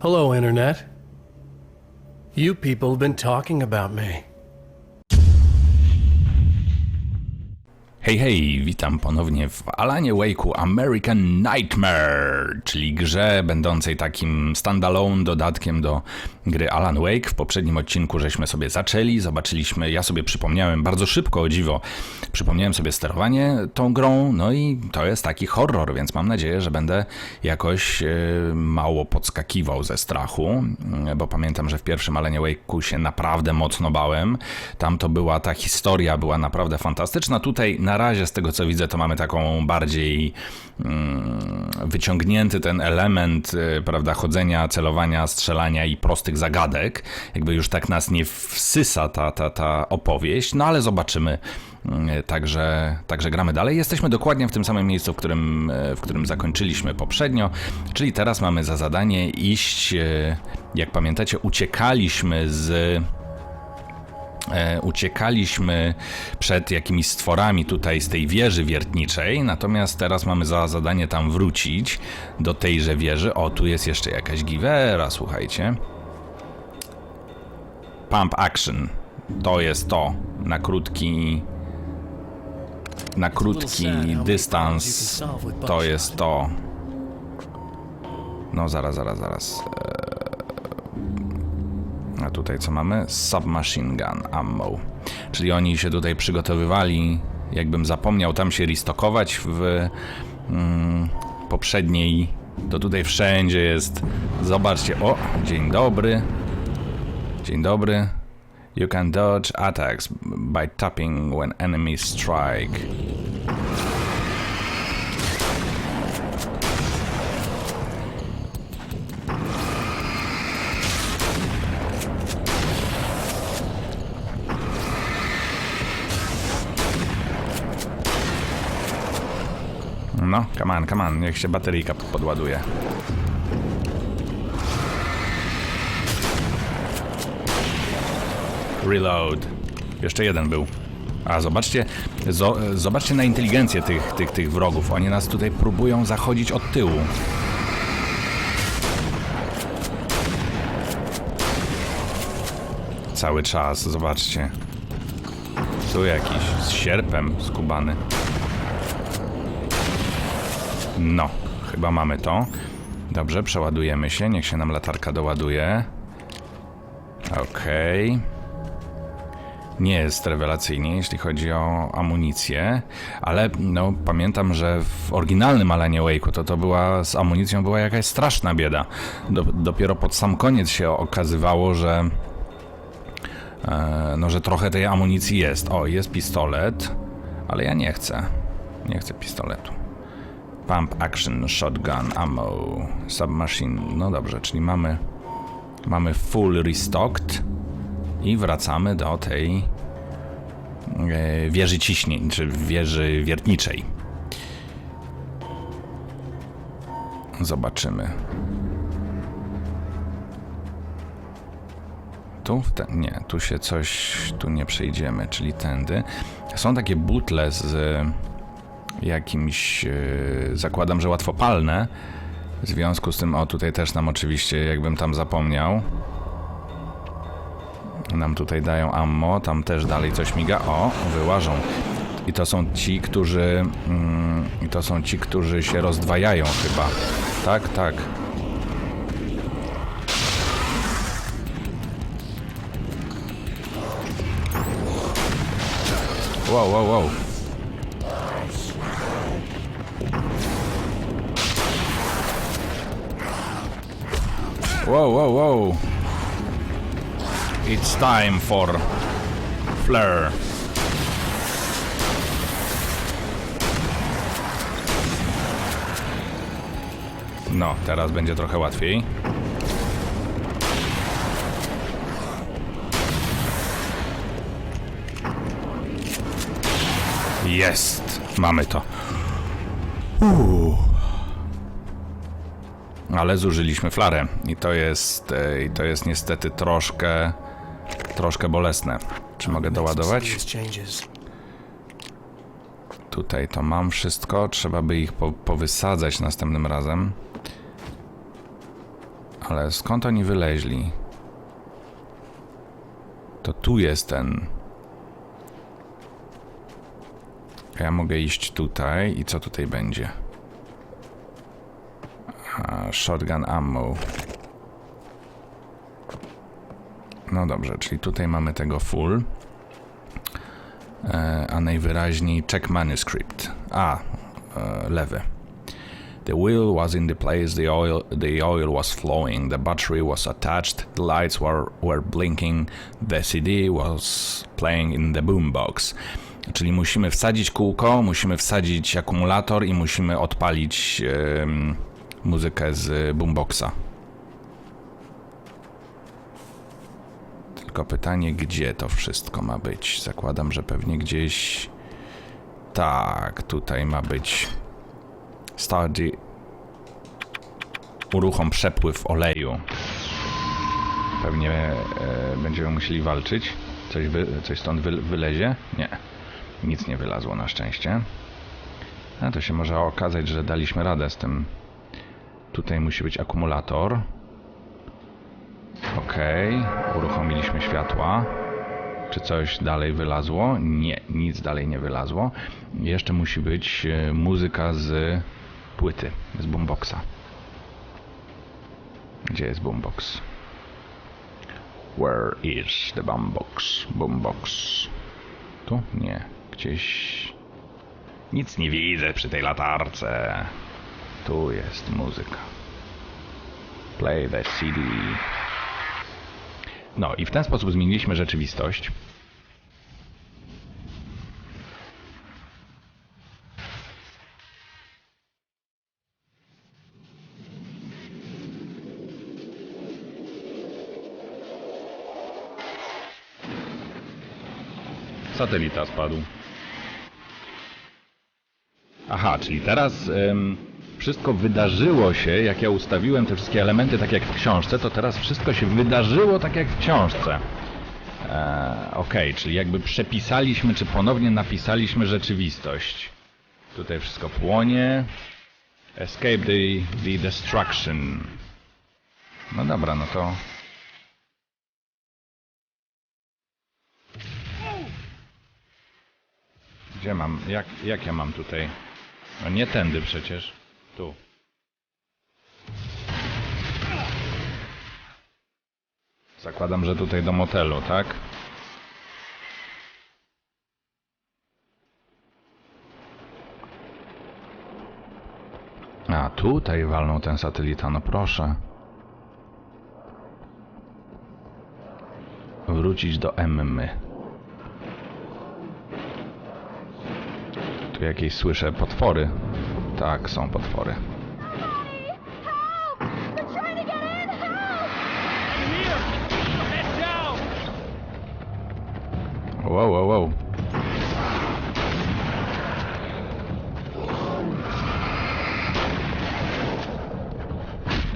Hello, Internet. You people have been talking about me. Hej, hej, witam ponownie w Alanie Wake'u American Nightmare, czyli grze będącej takim standalone dodatkiem do gry Alan Wake. W poprzednim odcinku żeśmy sobie zaczęli, zobaczyliśmy, ja sobie przypomniałem bardzo szybko, o dziwo, przypomniałem sobie sterowanie tą grą, no i to jest taki horror, więc mam nadzieję, że będę jakoś e, mało podskakiwał ze strachu, mm, bo pamiętam, że w pierwszym Alanie Wake'u się naprawdę mocno bałem. Tam to była ta historia, była naprawdę fantastyczna. Tutaj na razie z tego co widzę, to mamy taką bardziej mm, wyciągnięty ten element, y, prawda, chodzenia, celowania, strzelania i prostych zagadek. Jakby już tak nas nie wsysa ta, ta, ta opowieść, no ale zobaczymy. Mm, Także, także gramy dalej. Jesteśmy dokładnie w tym samym miejscu, w którym, e, w którym zakończyliśmy poprzednio, czyli teraz mamy za zadanie iść, e, jak pamiętacie, uciekaliśmy z uciekaliśmy przed jakimiś stworami tutaj z tej wieży wiertniczej, natomiast teraz mamy za zadanie tam wrócić do tejże wieży. O, tu jest jeszcze jakaś giwera, słuchajcie. Pump action. To jest to. Na krótki... Na krótki dystans to jest to. No zaraz, zaraz, zaraz. A tutaj co mamy? Submachine Gun Ammo. Czyli oni się tutaj przygotowywali, jakbym zapomniał tam się restokować w mm, poprzedniej. To tutaj wszędzie jest. Zobaczcie. O, dzień dobry. Dzień dobry. You can dodge attacks by tapping when enemies strike. No, come on, come on, niech się bateryjka podładuje. Reload. Jeszcze jeden był. A zobaczcie, zo, zobaczcie na inteligencję tych, tych, tych wrogów. Oni nas tutaj próbują zachodzić od tyłu. Cały czas, zobaczcie. Tu jakiś z sierpem skubany. No, chyba mamy to. Dobrze, przeładujemy się. Niech się nam latarka doładuje. Okej. Nie jest rewelacyjnie, jeśli chodzi o amunicję, ale no, pamiętam, że w oryginalnym Alanie Wake'u to, to była z amunicją była jakaś straszna bieda. Do, dopiero pod sam koniec się okazywało, że e, no, że trochę tej amunicji jest. O, jest pistolet, ale ja nie chcę. Nie chcę pistoletu. Pump Action Shotgun Ammo Submachine. No dobrze, czyli mamy mamy full restocked i wracamy do tej e, wieży ciśnień, czy wieży wiertniczej. Zobaczymy. Tu? W te, nie, tu się coś, tu nie przejdziemy, czyli tędy. Są takie butle z jakimś, e, zakładam, że łatwopalne. W związku z tym, o tutaj też nam oczywiście, jakbym tam zapomniał, nam tutaj dają ammo, tam też dalej coś miga. O, wyłażą. I to są ci, którzy, mm, i to są ci, którzy się rozdwajają chyba. Tak, tak. Wow, wow, wow. Whoa, whoa, whoa. It's time for flare. No, teraz będzie trochę łatwiej. Jest! Mamy to. Ale zużyliśmy flarę i to jest, i to jest niestety troszkę, troszkę bolesne. Czy mogę doładować? Tutaj to mam wszystko, trzeba by ich po, powysadzać następnym razem. Ale skąd oni wyleźli? To tu jest ten. A Ja mogę iść tutaj i co tutaj będzie? Shotgun ammo. No dobrze, czyli tutaj mamy tego full. E, a najwyraźniej check manuscript. A, e, lewy. The wheel was in the place, the oil, the oil was flowing, the battery was attached, the lights were, were blinking, the CD was playing in the boombox. Czyli musimy wsadzić kółko, musimy wsadzić akumulator i musimy odpalić em, muzykę z boomboxa. Tylko pytanie, gdzie to wszystko ma być? Zakładam, że pewnie gdzieś. Tak, tutaj ma być. Stardy. Uruchom przepływ oleju. Pewnie e, będziemy musieli walczyć. Coś, wy, coś stąd wy, wylezie? Nie. Nic nie wylazło na szczęście. A to się może okazać, że daliśmy radę z tym. Tutaj musi być akumulator. Okej, uruchomiliśmy światła. Czy coś dalej wylazło? Nie, nic dalej nie wylazło. Jeszcze musi być e, muzyka z płyty, z boomboxa. Gdzie jest boombox? Where is the boombox? Boombox. Tu? Nie. Gdzieś... Nic nie widzę przy tej latarce. Tu jest muzyka. Play the CD. No i w ten sposób zmieniliśmy rzeczywistość. Satelita spadł. Aha, czyli teraz em, wszystko wydarzyło się, jak ja ustawiłem te wszystkie elementy tak jak w książce, to teraz wszystko się wydarzyło tak jak w książce. E, Okej, czyli jakby przepisaliśmy, czy ponownie napisaliśmy rzeczywistość. Tutaj wszystko płonie. Escape the, the destruction. No dobra, no to... Gdzie mam? Jak, jak ja mam tutaj? No nie tędy przecież. Tu. Zakładam, że tutaj do motelu, tak? A, tutaj walnął ten satelita, no proszę. Wrócić do Emmy. Tu jakieś słyszę potwory. Tak, są potwory. Wow, wow, wow.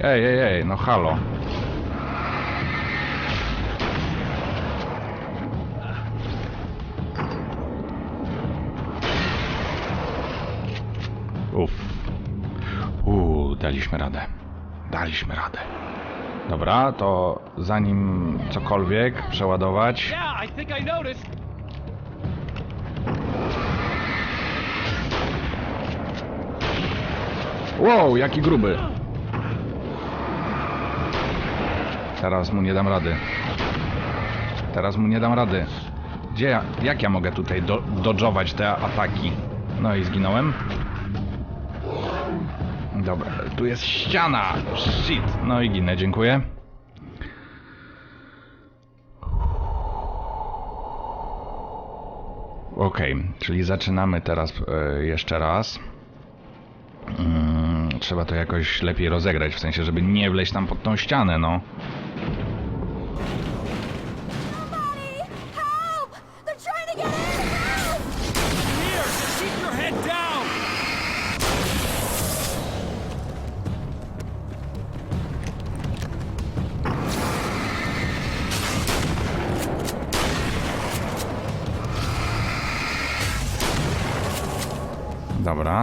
Ej, ej, ej, no halo. Daliśmy radę. Daliśmy radę. Dobra, to zanim cokolwiek przeładować. Wow, jaki gruby. Teraz mu nie dam rady. Teraz mu nie dam rady. Gdzie ja, jak ja mogę tutaj do, dodżować te ataki? No i zginąłem. Dobra, tu jest ściana. Shit. No i ginę, dziękuję. Okej, czyli zaczynamy teraz e, jeszcze raz. Mm, trzeba to jakoś lepiej rozegrać, w sensie, żeby nie wleźć tam pod tą ścianę, no.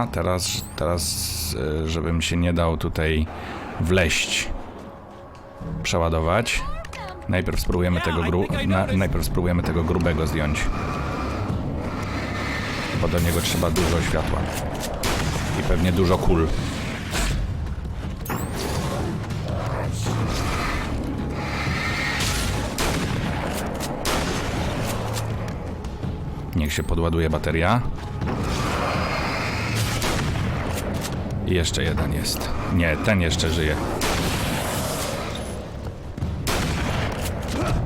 Dobra, teraz, teraz, e, żebym się nie dał tutaj wleść. przeładować. Najpierw spróbujemy tego gru... Na, najpierw spróbujemy tego grubego zdjąć. Bo do niego trzeba dużo światła. I pewnie dużo kul. Niech się podładuje bateria. Jeszcze jeden jest. Nie, ten jeszcze żyje.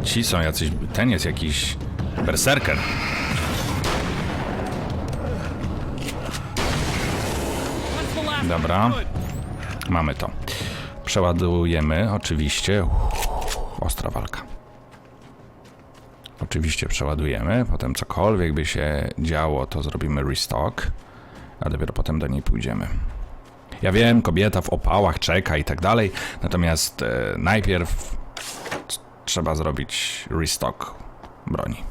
Ci są jacyś. Ten jest jakiś. Berserker. Dobra. Mamy to. Przeładujemy, oczywiście. Uff, ostra walka. Oczywiście przeładujemy, potem cokolwiek by się działo, to zrobimy restock, a dopiero potem do niej pójdziemy. Ja wiem, kobieta w opałach czeka i tak dalej, natomiast e, najpierw trzeba zrobić restock broni.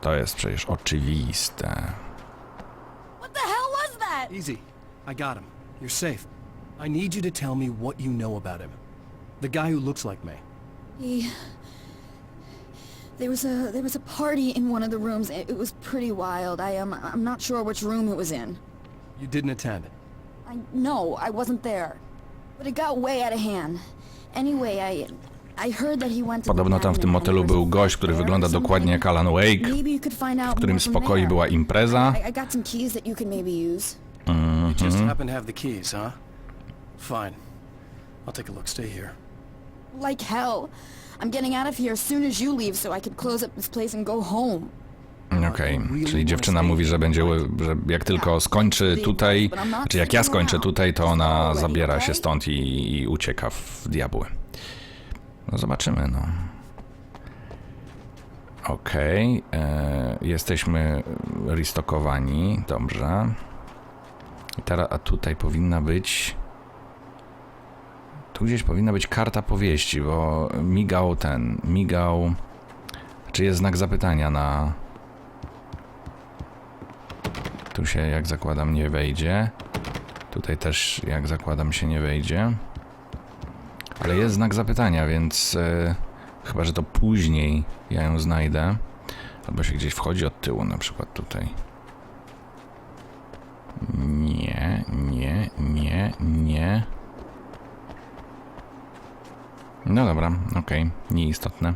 To jest przecież oczywiste. What the hell was that? Easy. I got him. You're safe. I need you to tell me what you know about him. The guy who looks like me. He... There was a there was a party in one of the rooms. It, it was pretty wild. I am I'm not sure which room it was in. You didn't attend. I no, I wasn't there. But it got way out of hand. Anyway, I I heard that he went to the Podobno tam w tym cabin and motelu there was był gość, który there wygląda or dokładnie jak something. Alan Wake, Maybe you could find out w którym more from spokoju there. była impreza. I, I got some keys that you could maybe use. You just happen to have the keys, huh? Fine. I'll take a look. Stay here. Like hell. I'm getting out of here as soon as you leave so I could close up this place and go home. Okej, czyli dziewczyna mówi, że będzie, że jak tylko skończy tutaj, czy jak ja skończę tutaj, to ona zabiera się stąd i, i ucieka w diabły. No zobaczymy, no. Okej, e, jesteśmy restokowani, dobrze. I teraz, a tutaj powinna być... Tu gdzieś powinna być karta powieści, bo migał ten, migał... Czy jest znak zapytania na... Tu się, jak zakładam, nie wejdzie. Tutaj też, jak zakładam, się nie wejdzie. Ale jest znak zapytania, więc e, chyba, że to później ja ją znajdę. Albo się gdzieś wchodzi od tyłu, na przykład tutaj. Nie, nie, nie, nie. No dobra, okej, nieistotne.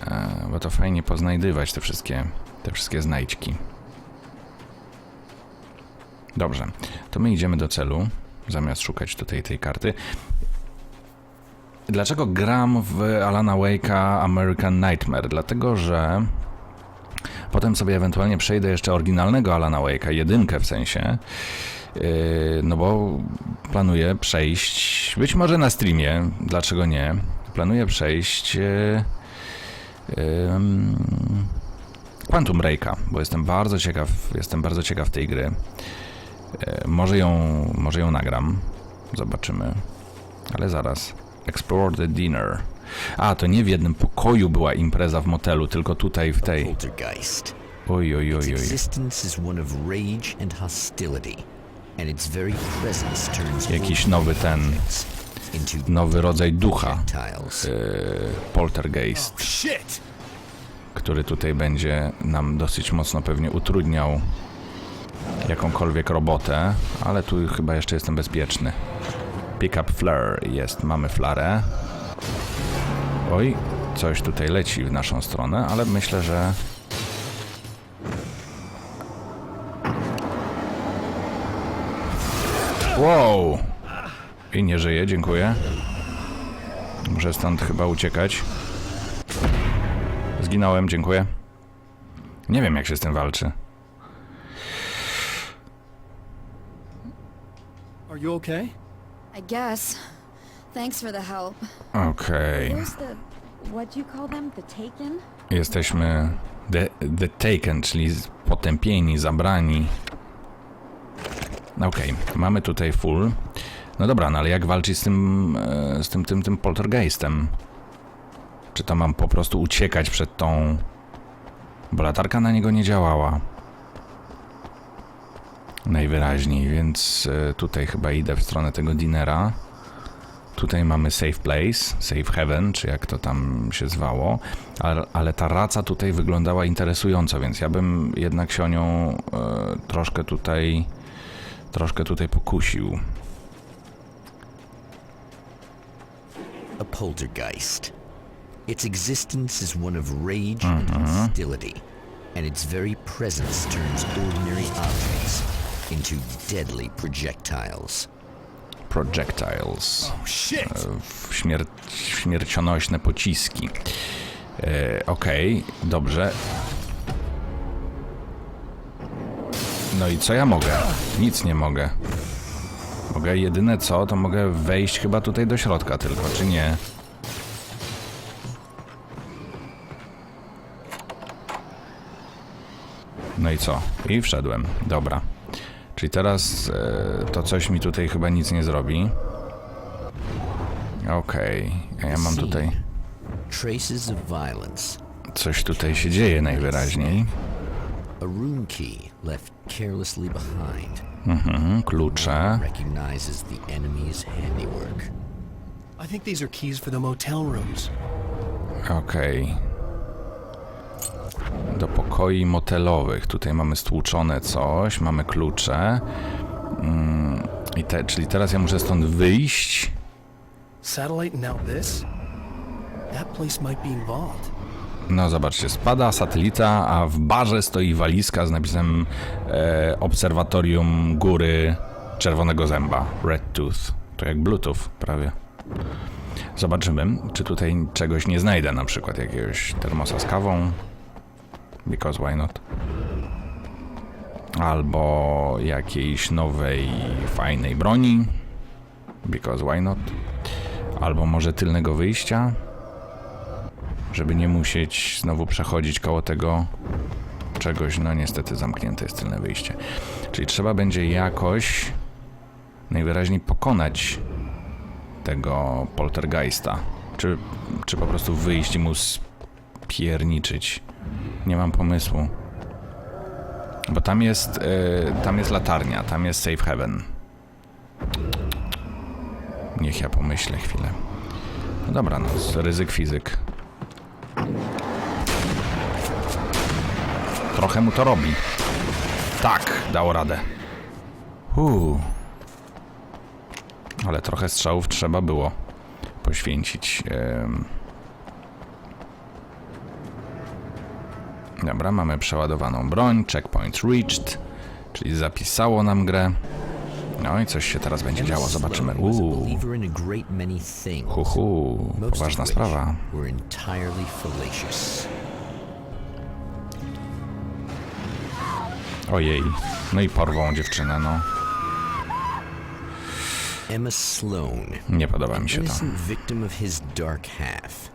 E, bo to fajnie poznajdywać te wszystkie, te wszystkie znajdźki. Dobrze, to my idziemy do celu, zamiast szukać tutaj tej karty. Dlaczego gram w Alana Wake'a American Nightmare? Dlatego, że potem sobie ewentualnie przejdę jeszcze oryginalnego Alana Wake'a, jedynkę w sensie, yy, no bo planuję przejść, być może na streamie, dlaczego nie, planuję przejść yy, ym, Quantum Break'a, bo jestem bardzo ciekaw, jestem bardzo ciekaw tej gry. E, Może ją, może ją nagram. Zobaczymy. Ale zaraz. Explore the dinner. A, to nie w jednym pokoju była impreza w motelu, tylko tutaj w tej. Oj, oj, oj, oj. Jakiś nowy ten, nowy rodzaj ducha. E, poltergeist, Shit! który tutaj będzie nam dosyć mocno pewnie utrudniał jakąkolwiek robotę, ale tu chyba jeszcze jestem bezpieczny. Pick up flare jest, mamy flarę. Oj, coś tutaj leci w naszą stronę, ale myślę, że... Wow! I nie żyje, dziękuję. Muszę stąd chyba uciekać. Zginąłem, dziękuję. Nie wiem, jak się z tym walczy. You okay? I guess. Thanks for the help. Okej. Where's the what do you call them? The taken? Jesteśmy the, the Taken, czyli z- potępieni, zabrani. Okej, mamy tutaj full. No dobra, no ale jak walczyć z tym, e, z tym, tym, tym poltergeistem? Czy to mam po prostu uciekać przed tą... Bo latarka na niego nie działała. Najwyraźniej, więc e, tutaj chyba idę w stronę tego dinera. Tutaj mamy Safe Place, Safe Heaven, czy jak to tam się zwało, ale, ale ta raca tutaj wyglądała interesująco, więc ja bym jednak się o nią e, troszkę tutaj troszkę tutaj pokusił. A poltergeist. Its existence is one of rage and hostility, and its very presence turns ordinary into deadly projectiles. Projectiles. Oh, shit! w śmier śmiercionośne pociski. E, Okej, dobrze. No i co ja mogę? Nic nie mogę. Mogę jedyne co, to mogę wejść chyba tutaj do środka tylko, czy nie? No i co? I wszedłem. Dobra. Czyli teraz e, to coś mi tutaj chyba nic nie zrobi. Okej, a ja mam tutaj. Coś tutaj się dzieje najwyraźniej. Mhm, klucze. recognizes the Do pokoi motelowych. Tutaj mamy stłuczone coś, mamy klucze. Mm, I te, czyli teraz ja muszę stąd wyjść. Satellite now this? That place might be involved. No zobaczcie, spada satelita, a w barze stoi walizka z napisem e, Obserwatorium Góry Czerwonego Zęba. Red Tooth. To jak Bluetooth prawie. Zobaczymy, czy tutaj czegoś nie znajdę, na przykład jakiegoś termosa z kawą. Because why not? Albo jakiejś nowej, fajnej broni. Because why not? Albo może tylnego wyjścia żeby nie musieć znowu przechodzić koło tego czegoś. No niestety zamknięte jest tylne wyjście. Czyli trzeba będzie jakoś najwyraźniej pokonać tego poltergeista. Czy, czy po prostu wyjść i mu spierniczyć. Nie mam pomysłu. Bo tam jest, e, tam jest latarnia, tam jest safe heaven. Niech ja pomyślę chwilę. No dobra, no, ryzyk fizyk. Trochę mu to robi. Tak, dało radę. Uuu. Ale trochę strzałów trzeba było poświęcić. em. Dobra, mamy przeładowaną broń. Checkpoint reached. Czyli zapisało nam grę. No i coś się teraz będzie działo, zobaczymy. Uuu. believer in a great many things. Hu, hu. most Poważna sprawa. Ojej. No i porwą dziewczynę, no. Emma Sloan, Nie podoba mi się to. victim of his dark half.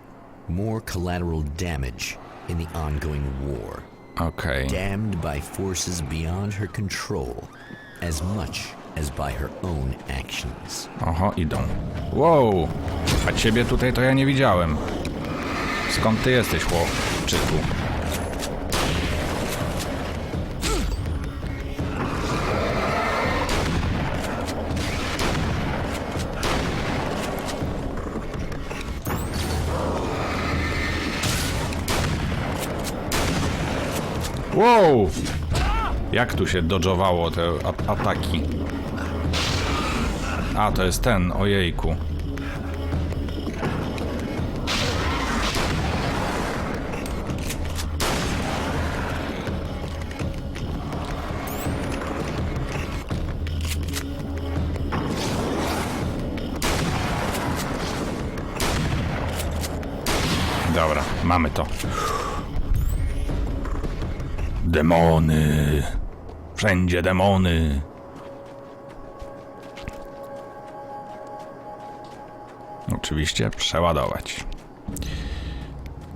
More collateral damage in the ongoing war. Okej. Damned by forces beyond her control as much as by her own actions. Oho, idą. Wow! A ciebie tutaj to ja nie widziałem. Skąd ty jesteś, chłopczyku? Wow! Jak tu się dodżowało te ataki? A, to jest ten, ojejku. Dobra, mamy to. Demony. Wszędzie demony. Oczywiście przeładować.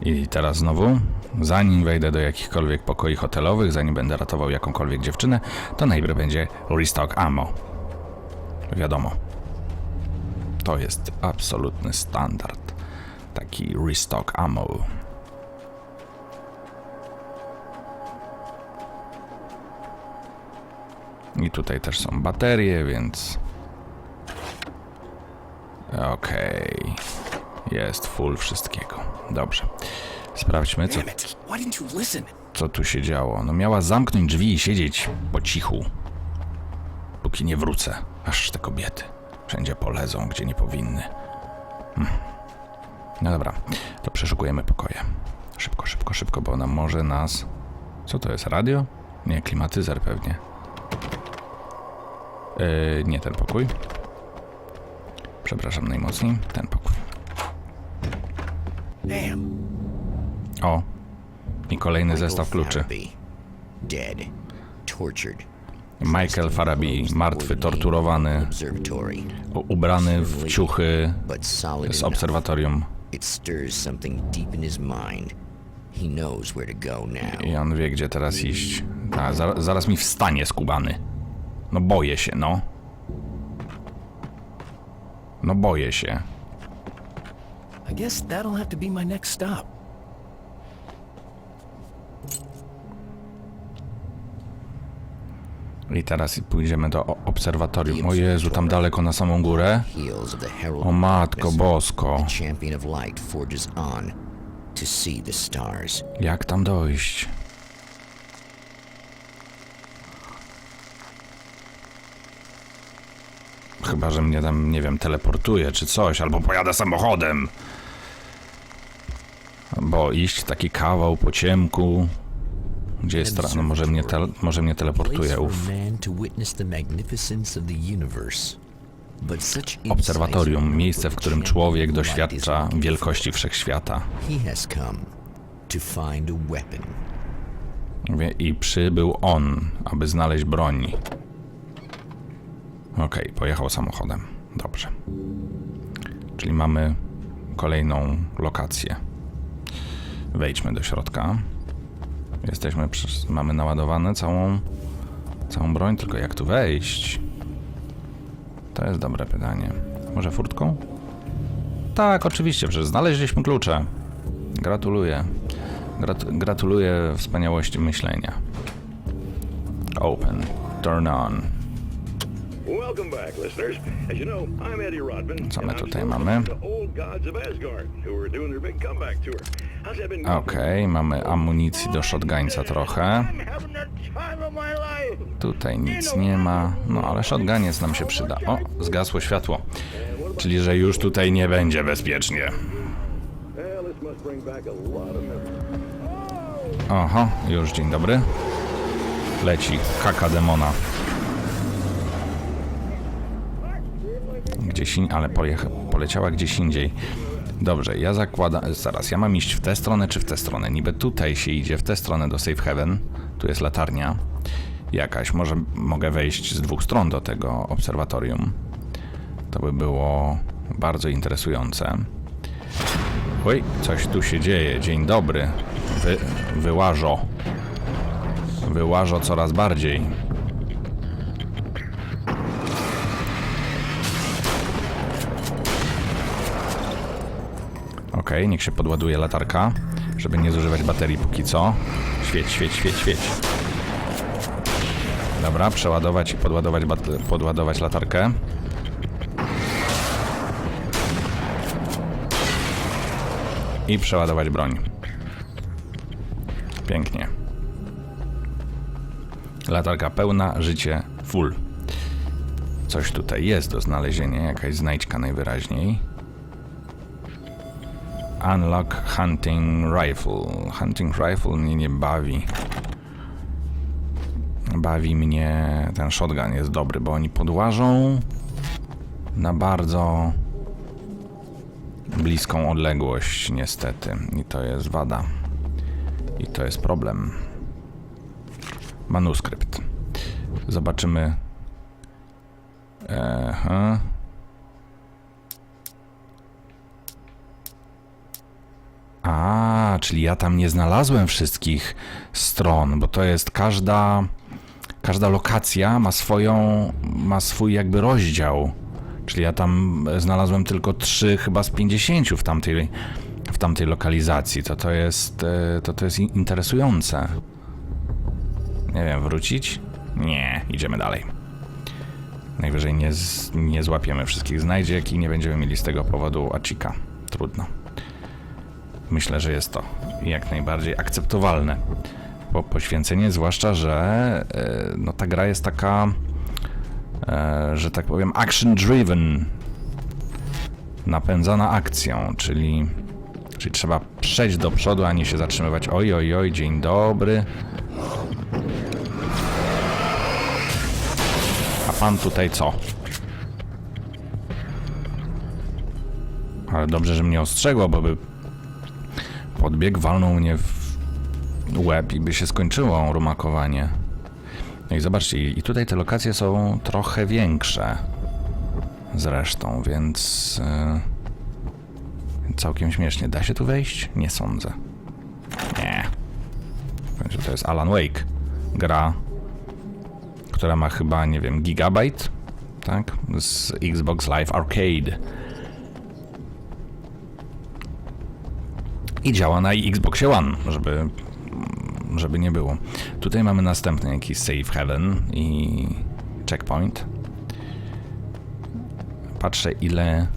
I teraz znowu, zanim wejdę do jakichkolwiek pokoi hotelowych, zanim będę ratował jakąkolwiek dziewczynę, to najpierw będzie restock ammo. Wiadomo. To jest absolutny standard. Taki restock ammo. I tutaj też są baterie, więc Okej. Jest full wszystkiego. Dobrze. Sprawdźmy, co, co tu się działo. No miała zamknąć drzwi i siedzieć po cichu. Póki nie wrócę. Aż te kobiety. Wszędzie polezą, gdzie nie powinny. Hmm. No dobra, to przeszukujemy pokoje. Szybko, szybko, szybko, bo ona może nas... Co to jest, radio? Nie, klimatyzer pewnie. Yy, nie ten pokój. Przepraszam najmocniej, ten pokój. O, i kolejny zestaw kluczy. Michael Farabi, martwy, torturowany, ubrany w ciuchy z obserwatorium. I on wie, gdzie teraz iść. Zaraz, zaraz mi wstanie skubany. No boję się, no. No boję się. I guess that'll have to be my next stop. I teraz pójdziemy do o- obserwatorium. O Jezu, tam daleko na samą górę. Heels of the herald O Matko Bosko. The champion of light forges on to see the stars. Jak tam dojść? Chyba, że mnie tam, nie wiem, teleportuje czy coś, albo pojadę samochodem. Bo iść taki kawał po ciemku. Gdzie jest tra- No może mnie, może mnie teleportuje, uff. Obserwatorium, miejsce, w którym człowiek doświadcza wielkości wszechświata. I przybył on, aby znaleźć broń. Okej, pojechał samochodem. Dobrze. Czyli mamy kolejną lokację. Wejdźmy do środka. Jesteśmy, przy- mamy naładowane całą, całą broń, tylko jak tu wejść? To jest dobre pytanie. Może furtką? Tak, oczywiście, przecież znaleźliśmy klucze. Gratuluję. Grat gratuluję wspaniałości myślenia. Open. Turn on. Welcome back, listeners. As you know, I'm Eddie Rodman. Co my tutaj mamy? Okej, mamy amunicji do shotgunca trochę. Tutaj nic nie ma. No ale shotguniec nam się przyda. O, zgasło światło. Czyli, że już tutaj nie będzie bezpiecznie. Oho, już dzień dobry. Leci kaka demona. Gdzieś in... ale poleciała gdzieś indziej. Dobrze, ja zakładam... Zaraz, ja mam iść w tę stronę czy w tę stronę? Niby tutaj się idzie, w tę stronę do Safe Heaven. Tu jest latarnia. Jakaś. Może mogę wejść z dwóch stron do tego obserwatorium. To by było bardzo interesujące. Oj, coś tu się dzieje. Dzień dobry. Wy, wyłażo. Wyłażo coraz bardziej. Okej, niech się podładuje latarka, żeby nie zużywać baterii póki co. Świeć, świeć, świeć, świeć. Dobra, przeładować i podładować, podładować latarkę. I przeładować broń. Pięknie. Latarka pełna, życie full. Coś tutaj jest do znalezienia, jakaś znajdźka najwyraźniej. Unlock Hunting Rifle. Hunting Rifle mnie nie bawi. Bawi mnie ten shotgun, jest dobry, bo oni podłażą na bardzo bliską odległość, niestety. I to jest wada. I to jest problem. Manuskrypt. Zobaczymy. Aha. A, czyli ja tam nie znalazłem wszystkich stron, bo to jest każda każda lokacja ma swoją ma swój jakby rozdział. Czyli ja tam znalazłem tylko trzy chyba z 50 w tamtej w tamtej lokalizacji. To to jest e, to to jest in- interesujące. Nie wiem, wrócić? Nie, idziemy dalej. Najwyżej nie, z, nie złapiemy wszystkich znajdziek i nie będziemy mieli z tego powodu acika. Trudno. Myślę, że jest to jak najbardziej akceptowalne po poświęcenie, zwłaszcza, że e, no, ta gra jest taka, e, że tak powiem, action driven, napędzana akcją, czyli, czyli trzeba przejść do przodu, a nie się zatrzymywać. Oj, oj, oj, dzień dobry. A pan tutaj co? Ale dobrze, że mnie ostrzegło, bo by podbiegł, walnął mnie w łeb i by się skończyło rumakowanie. No i zobaczcie, i tutaj te lokacje są trochę większe zresztą, więc yy, całkiem śmiesznie. Da się tu wejść? Nie sądzę. Nie. Że To jest Alan Wake. Gra, która ma chyba, nie wiem, gigabajt, tak? Z Xbox Live Arcade. I działa na Xboxie One, żeby, żeby nie było. Tutaj mamy następny jakiś Save Heaven i checkpoint. Patrzę ile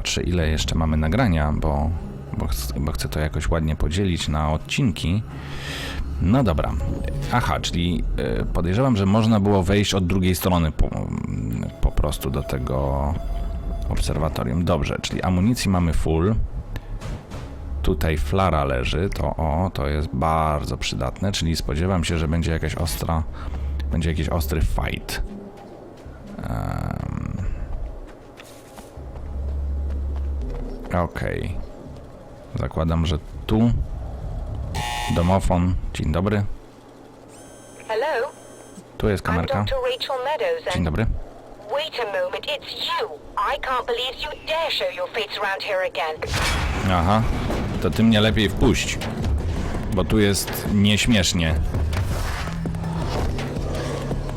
patrzę ile jeszcze mamy nagrania, bo, bo, bo chcę to jakoś ładnie podzielić na odcinki. No dobra. Aha, czyli y, podejrzewam, że można było wejść od drugiej strony po, po prostu do tego obserwatorium. Dobrze, czyli amunicji mamy full. Tutaj flara leży, to o, to jest bardzo przydatne, czyli spodziewam się, że będzie jakaś ostra, będzie jakiś ostry fight. Em. Okej. Zakładam, że tu domofon. Dzień dobry. Hello? Tu jest kamerka. Dzień dobry. Wait a moment, it's you! I can't believe you dare show your face around here again. Aha. To ty mnie lepiej wpuść. Bo tu jest nieśmiesznie.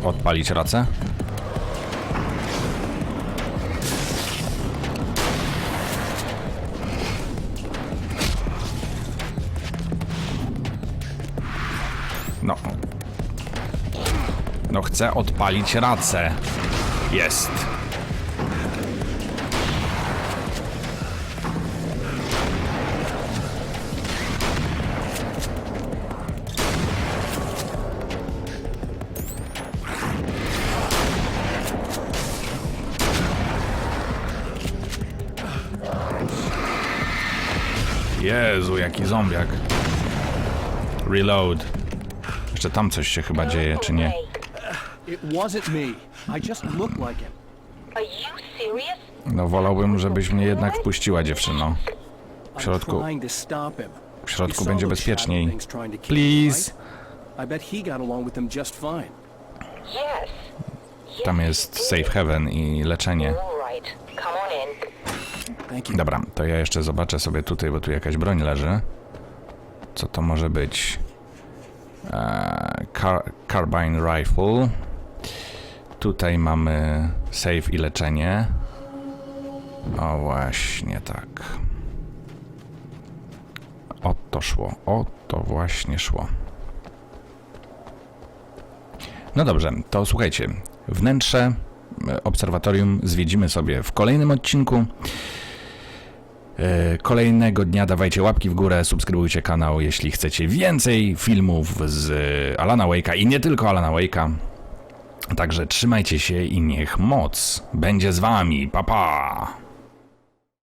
Odpalić racę? No. No chcę odpalić racę. Jest. Jaki zombiak. Reload. Jeszcze tam coś się chyba dzieje, czy nie? No wolałbym, żebyś mnie jednak wpuściła, dziewczyno. W środku, w środku będzie bezpieczniej. Please. Tam jest safe heaven i leczenie. All right, come on in. Thank you. Dobra, to ja jeszcze zobaczę sobie tutaj, bo tu jakaś broń leży. Co to może być? Eee, car carbine rifle. Tutaj mamy save i leczenie. O właśnie tak. O to szło. O to właśnie szło. No dobrze, to słuchajcie. Wnętrze e, obserwatorium zwiedzimy sobie w kolejnym odcinku. E, Kolejnego dnia dawajcie łapki w górę, subskrybujcie kanał, jeśli chcecie więcej filmów z e, Alana Wake'a i nie tylko Alana Wake'a. Także trzymajcie się i niech moc będzie z wami. Pa pa!